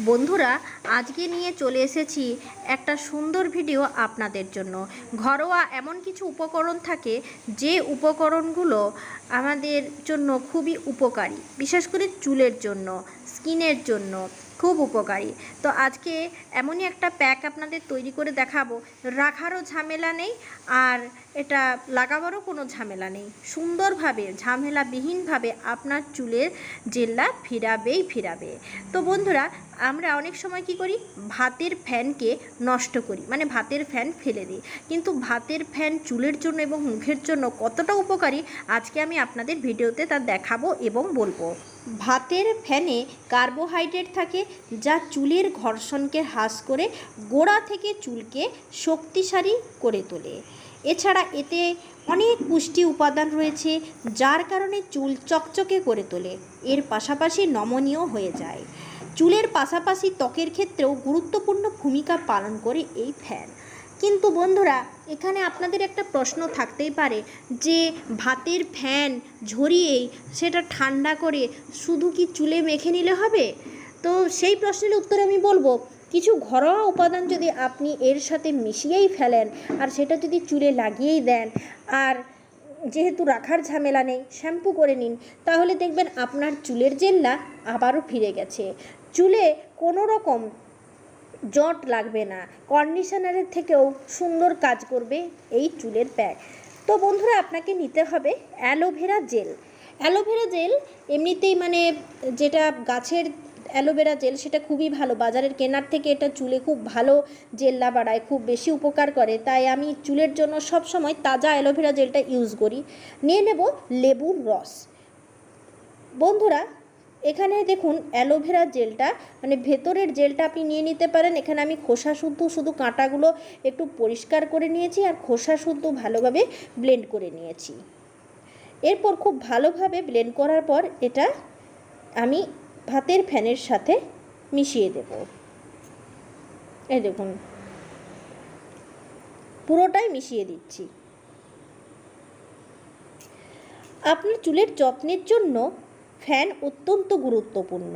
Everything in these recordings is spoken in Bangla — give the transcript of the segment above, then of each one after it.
বন্ধুরা, আজকে নিয়ে চলে এসেছি একটা সুন্দর ভিডিও আপনাদের জন্য। ঘরোয়া এমন কিছু উপকরণ থাকে, যে উপকরণগুলো আমাদের জন্য খুবই উপকারী। বিশেষ করে চুলের জন্য, স্কিনের জন্য খুব উপকারী। তো আজকে এমনই একটা প্যাক আপনাদের তৈরি করে দেখাবো। রাখারও ঝামেলা নেই, আর এটা লাগাবারও কোনো ঝামেলা নেই। সুন্দরভাবে, ঝামেলাবিহীনভাবে আপনার চুলের জেল্লা ফিরাবেই ফিরাবে। তো বন্ধুরা আমরা অনেক সময় কি করি? ভাতের ফ্যানকে নষ্ট করি। মানে ভাতের ফ্যান ফেলে দিই। কিন্তু ভাতের ফ্যান চুলের জন্য এবং মুখের জন্য কতটা উপকারী? আজকে আমি আপনাদের ভিডিওতে তা দেখাবো এবং বলব। ভাতের ফ্যানে কার্বোহাইড্রেট থাকে যা চুলের ঘর্ষণকে হ্রাস করে, গোড়া থেকে চুলকে শক্তিশালী করে তোলে। এছাড়া এতে অনেক পুষ্টি উপাদান রয়েছে, যার কারণে চুল চকচকে করে তোলে। এর পাশাপাশি নমনীয় হয়ে যায়। চুলের পাশাপাশি ত্বকের ক্ষেত্রেও গুরুত্বপূর্ণ ভূমিকা পালন করে এই ফ্যান। কিন্তু বন্ধুরা, এখানে আপনাদের একটা প্রশ্ন থাকতেই পারে যে, ভাতের ফ্যান ঝরিয়েই সেটা ঠান্ডা করে শুধু কি চুলে মেখে নিলে হবে? তো সেই প্রশ্নের উত্তরে আমি বলব, কিছু ঘরোয়া উপাদান যদি আপনি এর সাথে মিশিয়েই ফেলেন আর সেটা যদি চুলে লাগিয়েই দেন আর যেহেতু রাখার ঝামেলা নেই, শ্যাম্পু করে নিন, তাহলে দেখবেন আপনার চুলের জেল্লা আবারও ফিরে গেছে। চুলে কোনো রকম জট লাগবে না। কন্ডিশনারের থেকেও সুন্দর কাজ করবে এই চুলের প্যাক তো বন্ধুরা, আপনাকে নিতে হবে অ্যালোভেরা জেল। অ্যালোভেরা জেল এমনিতেই মানে যেটা গাছের অ্যালোভেরা জেল, সেটা খুবই ভালো। বাজারের কেনার থেকে এটা চুলে খুব ভালো জেল্লা বাড়ায়, খুব বেশি উপকার করে। তাই আমি চুলের জন্য সব সময় তাজা অ্যালোভেরা জেলটা ইউজ করি। নিয়ে নেব লেবুর রস। বন্ধুরা এখানে দেখুন অ্যালোভেরা জেলটা মানে ভেতরের জেলটা আপনি নিয়ে নিতে পারেন। এখানে আমি খোসা শুদ্ধ শুধু কাঁটাগুলো একটু পরিষ্কার করে নিয়েছি আর খোসা শুদ্ধ ভালোভাবে ব্লেন্ড করে নিয়েছি। এরপর খুব ভালোভাবে ব্লেন্ড করার পর এটা আমি ভাতের ফ্যানের সাথে মিশিয়ে দেব। এই দেখুন, পুরোটাই মিশিয়ে দিচ্ছি। আপনার চুলের যত্নের জন্য ফ্যান অত্যন্ত গুরুত্বপূর্ণ।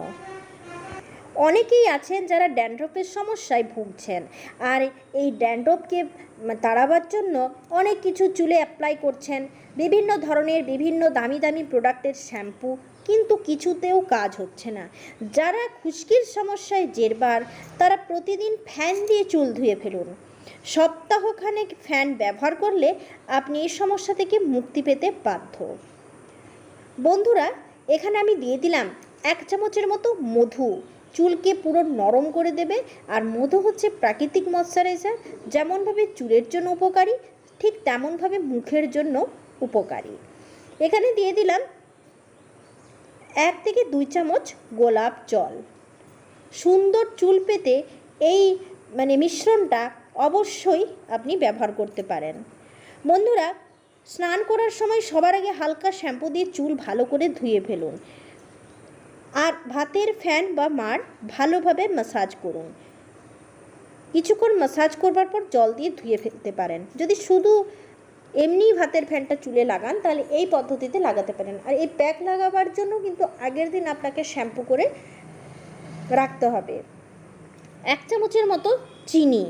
অনেকেই আছেন যারা ড্যান্ড্রফের সমস্যায় ভুগছেন। আর এই ড্যান্ড্রফকে তাড়াবার জন্য অনেক কিছু চুলে অ্যাপ্লাই করছেন। বিভিন্ন ধরনের বিভিন্ন দামি দামি প্রোডাক্টের শ্যাম্পু কিন্তু কিছুতেও কাজ হচ্ছে না। যারা খুশকির সমস্যায় জেরবার, তারা প্রতিদিন ফ্যান দিয়ে চুল ধুয়ে ফেলুন। সপ্তাহখানেক ফ্যান ব্যবহার করলে আপনি এই সমস্যা থেকে মুক্তি পেতে বাধ্য। বন্ধুরা এখানে আমি দিয়ে দিলাম এক চামচের মতো মধু। চুলকে পুরো নরম করে দেবে আর মধু হচ্ছে প্রাকৃতিক ময়শ্চারাইজার, যেমনভাবে চুলের জন্য উপকারী, ঠিক তেমনভাবে মুখের জন্য উপকারী। এখানে দিয়ে দিলাম এক থেকে দুই চামচ গোলাপ জল। সুন্দর চুল পেতে এই মানে মিশ্রণটা অবশ্যই আপনি ব্যবহার করতে পারেন। বন্ধুরা স্নান করার সময় সবার আগে হালকা শ্যাম্পু দিয়ে চুল ভালো করে ধুয়ে ফেলুন। আর ভাতের ফ্যান বা মার ভালোভাবে ম্যাসাজ করুন। কিছুক্ষণ ম্যাসাজ করবার পর জল দিয়ে ধুয়ে ফেলতে পারেন। যদি শুধু এমনি ভাতের ফ্যানটা চুলে লাগান, তাহলে এই পদ্ধতিতে লাগাতে পারেন। আর এই প্যাক লাগাবার জন্য কিন্তু আগের দিন আপনাকে শ্যাম্পু করে রাখতে হবে। এক চামচের মতো চিনি।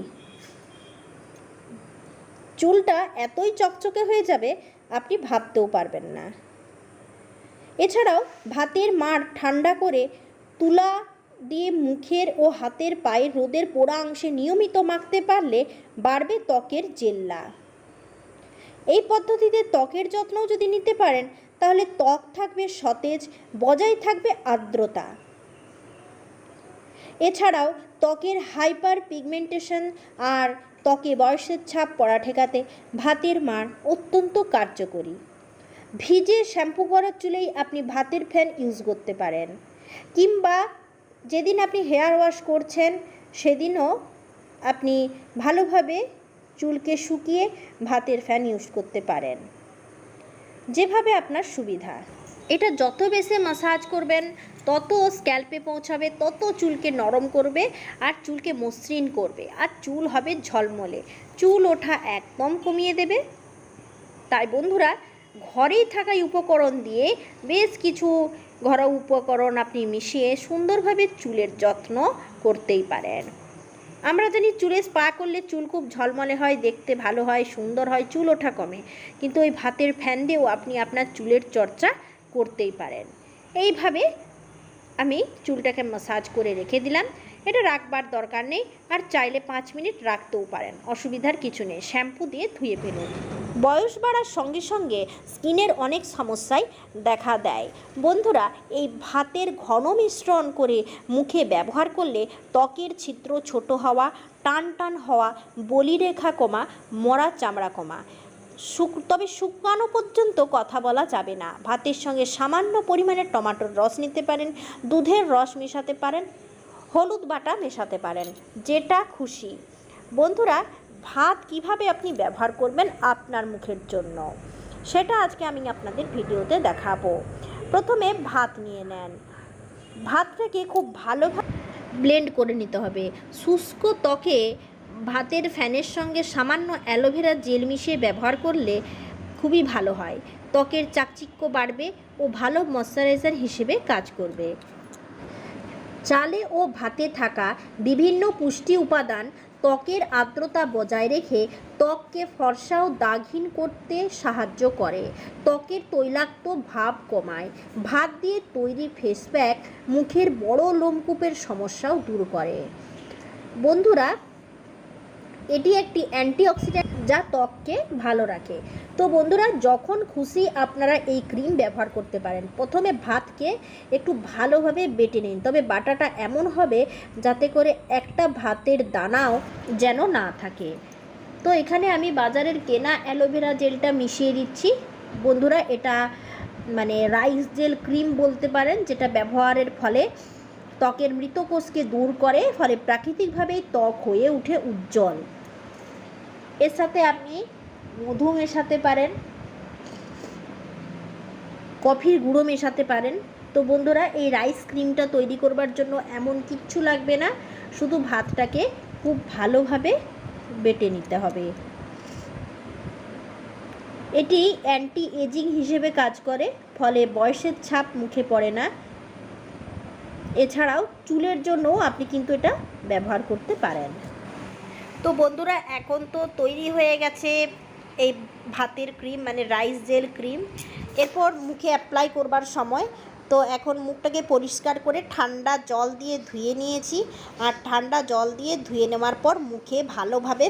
চুলটা এতই চকচকে হয়ে যাবে, আপনি ভাবতেও পারবেন না। এছাড়াও ভাতের মার ঠান্ডা করে তুলা দিয়ে মুখের ও হাতের পায়ের রোদের পোড়া অংশে নিয়মিত মাখতে পারলে বাড়বে ত্বকের জেল্লা। এই পদ্ধতিতে ত্বকের যত্নও যদি নিতে পারেন, তাহলে ত্বক থাকবে সতেজ, বজায় থাকবে আর্দ্রতা। এছাড়াও ত্বকের হাইপার পিগমেন্টেশন আর ত্বকে বয়সের ছাপ পড়া ঠেকাতে ভাতের মার অত্যন্ত কার্যকরী। ভিজে শ্যাম্পু করার চুলেই আপনি ভাতের ফ্যান ইউজ করতে পারেন। কিংবা যেদিন আপনি হেয়ার ওয়াশ করছেন, সেদিনও আপনি ভালোভাবে চুলকে শুকিয়ে ভাতের ফ্যান ইউজ করতে পারেন। যেভাবে আপনার সুবিধা। এটা যত বেশি মাসাজ করবেন, তত স্ক্যাল্পে পৌঁছাবে, তত চুলকে নরম করবে আর চুলকে মসৃণ করবে। আর চুল হবে ঝলমলে। চুল ওঠা একদম কমিয়ে দেবে। তাই বন্ধুরা, ঘরেই থাকা উপকরণ দিয়ে বেশ কিছু ঘরোয়া উপকরণ আপনি মিশিয়ে সুন্দরভাবে চুলের যত্ন করতেই পারেন। আমরা জানি চুলে স্পা করলে চুল খুব ঝলমলে হয়, দেখতে ভালো হয়, সুন্দর হয়, চুল ওঠা কমে। কিন্তু ওই ভাতের ফ্যান দিয়েও আপনি আপনার চুলের চর্চা করতেই পারেন। এইভাবে আমি চুলটাকে মাসাজ করে রেখে দিলাম। এটা রাখবার দরকার নেই, আর চাইলে পাঁচ মিনিট রাখতেও পারেন, অসুবিধার কিছু নেই। শ্যাম্পু দিয়ে ধুয়ে ফেলুন। বয়স বাড়ার সঙ্গে সঙ্গে স্কিনের অনেক সমস্যাই দেখা দেয়। বন্ধুরা, এই ভাতের ঘন মিশ্রণ করে মুখে ব্যবহার করলে ত্বকের ছিদ্র ছোট হওয়া টান টান হওয়া, বলিরেখা কমা, মরা চামড়া কমা। শুক, তবে শুকানো পর্যন্ত কথা বলা যাবে না। ভাতের সঙ্গে সামান্য পরিমাণে টমাটোর রস নিতে পারেন, দুধের রস মেশাতে পারেন, হলুদ বাটা মেশাতে পারেন, যেটা খুশি। বন্ধুরা, ভাত কীভাবে আপনি ব্যবহার করবেন আপনার মুখের জন্য, সেটা আজকে আমি আপনাদের ভিডিওতে দেখাবো। প্রথমে ভাত নিয়ে নেন। ভাতটাকে খুব ভালোভাবে ব্লেন্ড করে নিতে হবে। শুষ্ক ত্বকে ভাতের ফ্যানের সঙ্গে সামান্য অ্যালোভেরা জেল মিশিয়ে ব্যবহার করলে খুবই ভালো হয়। ত্বকের চাকচিক্য বাড়বে ও ভালো ময়শ্চারাইজার হিসেবে কাজ করবে। চালে ও ভাতে থাকা বিভিন্ন পুষ্টি উপাদান ত্বকের আর্দ্রতা বজায় রেখে ত্বককে ফর্সা ও দাগহীন করতে সাহায্য করে। ত্বকের তৈলাক্ত ভাব কমায়। ভাত দিয়ে তৈরি ফেস প্যাক মুখের বড় লোমকূপের সমস্যাও দূর করে। বন্ধুরা এটি একটি অ্যান্টিঅক্সিডেন্ট যা ত্বককে ভালো রাখে। তো বন্ধুরা, যখন খুশি আপনারা এই ক্রিম ব্যবহার করতে পারেন। প্রথমে ভাতকে একটু ভালোভাবে বেটে নিন। তবে বাটাটা এমন হবে যাতে করে একটা ভাতের দানাও যেন না থাকে। তো এখানে আমি বাজারের কেনা অ্যালোভেরা জেলটা মিশিয়ে দিচ্ছি। বন্ধুরা, এটা মানে রাইস জেল ক্রিম বলতে পারেন, যেটা ব্যবহারের ফলে ত্বকের মৃত কোষকে দূর করে, ফলে প্রাকৃতিকভাবেই ত্বক হয়ে উঠে উজ্জ্বল। এর সাথে আপনি মধু মেশাতে পারেন, কফির গুঁড়ো মেশাতে পারেন। তো বন্ধুরা, এই রাইস ক্রিমটা তৈরি করবার জন্য এমন কিচ্ছু লাগবে না, শুধু ভাতটাকে খুব ভালোভাবে বেটে নিতে হবে। এটি অ্যান্টি এজিং হিসেবে কাজ করে, ফলে বয়সের ছাপ মুখে পড়ে না। এছাড়াও চুলের জন্যও আপনি কিন্তু এটা ব্যবহার করতে পারেন। তো বন্ধুরা, এখন তো তৈরি হয়ে গেছে এই ভাতের ক্রিম মানে রাইস জেল ক্রিম এরপর মুখে অ্যাপ্লাই করবার সময়, তো এখন মুখটাকে পরিষ্কার করে ঠান্ডা জল দিয়ে ধুয়ে নিয়েছি। আর ঠান্ডা জল দিয়ে ধুয়ে নেওয়ার পর মুখে ভালোভাবে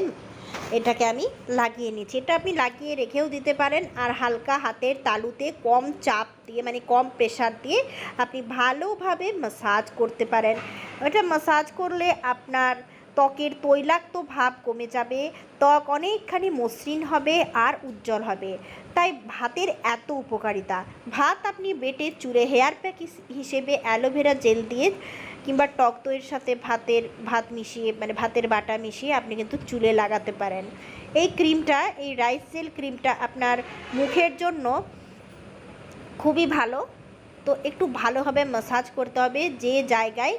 এটাকে আমি লাগিয়ে নিচ্ছি। এটা আপনি লাগিয়ে রেখেও দিতে পারেন। আর হালকা হাতের তালুতে কম চাপ দিয়ে মানে কম প্রেশার দিয়ে আপনি ভালোভাবে মাসাজ করতে পারেন। এটা মাসাজ করলে আপনার ত্বকের তৈলাক্ত ভাব কমে যাবে, ত্বক অনেকখানি মসৃণ হবে আর উজ্জ্বল হবে। তাই ভাতের এত উপকারিতা। ভাত আপনি বেটে চুড়ে হেয়ার প্যাক হিসেবে অ্যালোভেরা জেল দিয়ে কিংবা টক দইয়ের সাথে ভাতের, ভাত মিশিয়ে মানে ভাতের বাটা মিশিয়ে আপনি কিন্তু চুলে লাগাতে পারেন। এই ক্রিমটা, এই রাইস জেল ক্রিমটা আপনার মুখের জন্য খুবই ভালো। তো একটু ভালোভাবে মাসাজ করতে হবে যে জায়গায়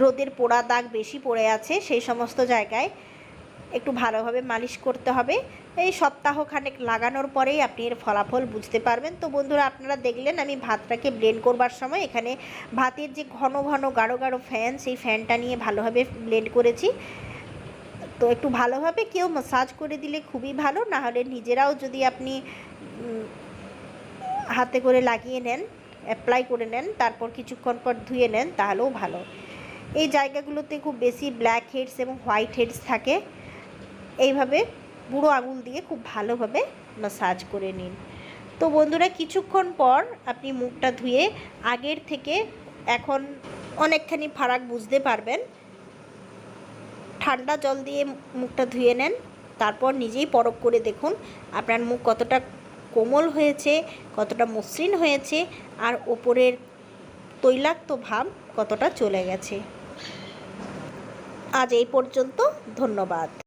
রোদের পোড়া দাগ বেশি পড়ে আছে, সেই সমস্ত জায়গায় একটু ভালোভাবে মালিশ করতে হবে। এই সপ্তাহখানেক লাগানোর পরেই আপনি এর ফলাফল বুঝতে পারবেন। তো বন্ধুরা, আপনারা দেখলেন আমি ভাতটাকে ব্লেন্ড করবার সময় এখানে ভাতের যে ঘন ঘন গাঢ় গাঢ় ফ্যান সেই ফ্যানটা নিয়ে ভালোভাবে ব্লেন্ড করেছি। তো একটু ভালোভাবে কেউ মাসাজ করে দিলে খুবই ভালো না হলে নিজেরাও যদি আপনি হাতে করে লাগিয়ে নেন অ্যাপ্লাই করে নেন, তারপর কিছুক্ষণ পর ধুয়ে নেন, তাহলেও ভালো। এই জায়গাগুলোতে খুব বেশি ব্ল্যাক হেডস এবং হোয়াইট হেডস থাকে। এইভাবে বুড়ো আঙুল দিয়ে খুব ভালোভাবে মাসাজ করে নিন। তো বন্ধুরা, কিছুক্ষণ পর আপনি মুখটা ধুয়ে আগের থেকে এখন অনেকখানি ফারাক বুঝতে পারবেন। ঠান্ডা জল দিয়ে মুখটা ধুয়ে নেন, তারপর নিজেই পরখ করে দেখুন আপনার মুখ কতটা কোমল হয়েছে, কতটা মসৃণ হয়েছে, আর ওপরের তৈলাক্ত ভাব কতটা চলে গেছে। আজ এই পর্যন্ত ধন্যবাদ।